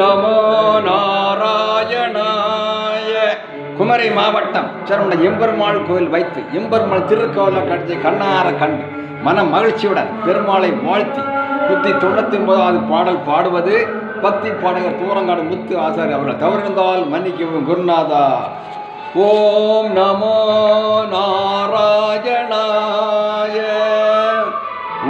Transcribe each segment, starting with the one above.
நமோ நாராயணாய குமரி மாவட்டம் சரவண எம்பெருமாள் கோயில் வைத்து எம்பெருமாள் திருக்கோவில கட்சி கண்ணார கண்டு மன மகிழ்ச்சியுடன் பெருமாளை வாழ்த்தி நூற்றி தொண்ணூத்தி ஒன்பதாவது பாடல் பாடுவது. பக்தி பாடகர் தூரங்காடு முத்து ஆசாரி அவர்கள் தவறிருந்தால் மன்னிக்கவும் குருநாதா. ஓம் நமோ நாராயணாய.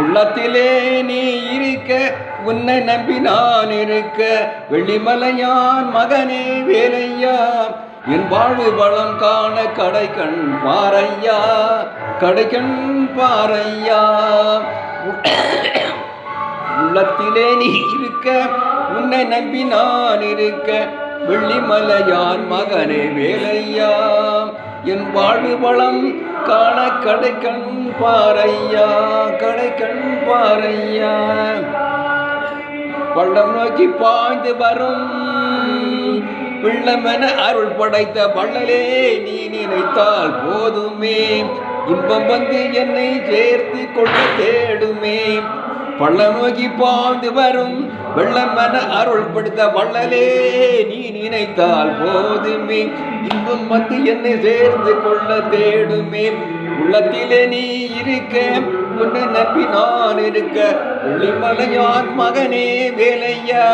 உள்ளத்திலே நீ இருக்க உன்னை நம்பி நான் இருக்க. வெள்ளிமலையான் மகனே வேலையா என் வாழ்வு வளம் காண கடைக்கண் பாறையா கடைக்கண் பாறையா. உள்ளத்திலே நீ இருக்க உன்னை நம்பி நான் இருக்க. வெள்ளிமலையான் மகனே வேலையா. என் வாழ்வு வளம் காண கடைக்கண் பாறையா கடைக்கண் பாறையா. பள்ளம் நோக்கி பாய்ந்து வரும் வெள்ளமென அருள் படைத்த வள்ளலே நீ நினைத்தால் போதுமே. இன்பம் வந்து என்னை சேர்த்து கொள்ள தேடுமே. பள்ள நோக்கி பாய்ந்து வரும் வெள்ளமென அருள் படுத்த வள்ளலே நீ நினைத்தால் போதுமே. இன்பம் வந்து என்னை சேர்ந்து கொள்ள தேடுமே. உள்ளத்திலே நீ இருக்க உன்னை நம்பி நான் இருக்க. வெள்ளிமலையான் மகனே வேலையா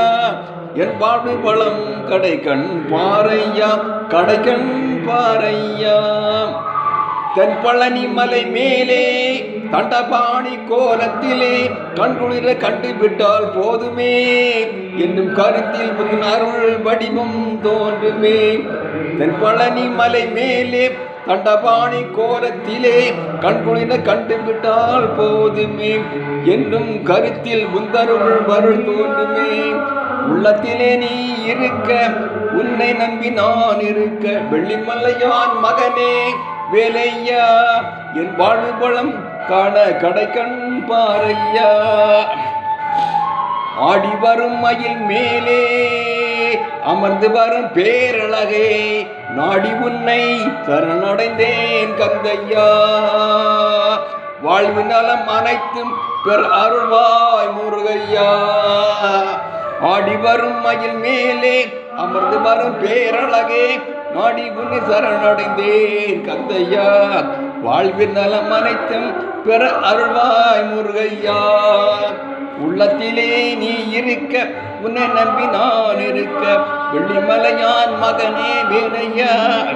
என் வாழ்வு பழம் கடைக்கண் பாறையா கடைக்கண் பாறையா. தென்பழனி மலை மேலே தண்டபாணி கோலத்திலே கண்குளிர கண்டுவிட்டால் போதுமே என்னும் கருத்தில் முன் அருள் வடிவம் தோன்றுமே. தென்பழனி மலை மேலே தண்டபாணி கோலத்திலே கண்குளிர கண்டுவிட்டால் போதுமே என்னும் கருத்தில் உந்தருள் வருள் தோன்றுமே. உள்ளத்திலே நீ இருக்க உன்னை நம்பி நான் இருக்க வெள்ளிமலையான் மகனே வேலையா? என் வாழ்வு பழம் காண கடைக்கண் பாறையா? ஆடி வரும் மயில் மேலே அமர்ந்து வரும் பேரழகே நாடி உன்னை சரணடைந்தேன் கந்தையா வாழ்வு நலம் அனைத்தும் பெற அருள்வாய் முருகையா. ஆடி வரும் மயில் மேலே அமர்ந்து வரும் பேரழகே நாடி உன்னை சரணடைந்தேன் கந்தையா. வாழ்வின் நலம் அனைத்தும் பெற அருள்வாய் முருகையா. உள்ளத்திலே நீ இருக்க உன்னை நம்பி நான் இருக்க. வெள்ளிமலையான் மகனே வேலையா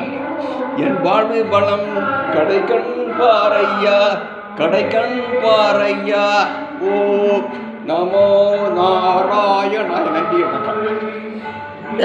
என் வாழ்வு பலம் கடைக்கண் பாறையா. கடைக்கண் பாறையா. ஓ நமோ நாராயண நன்றி வணக்கம்.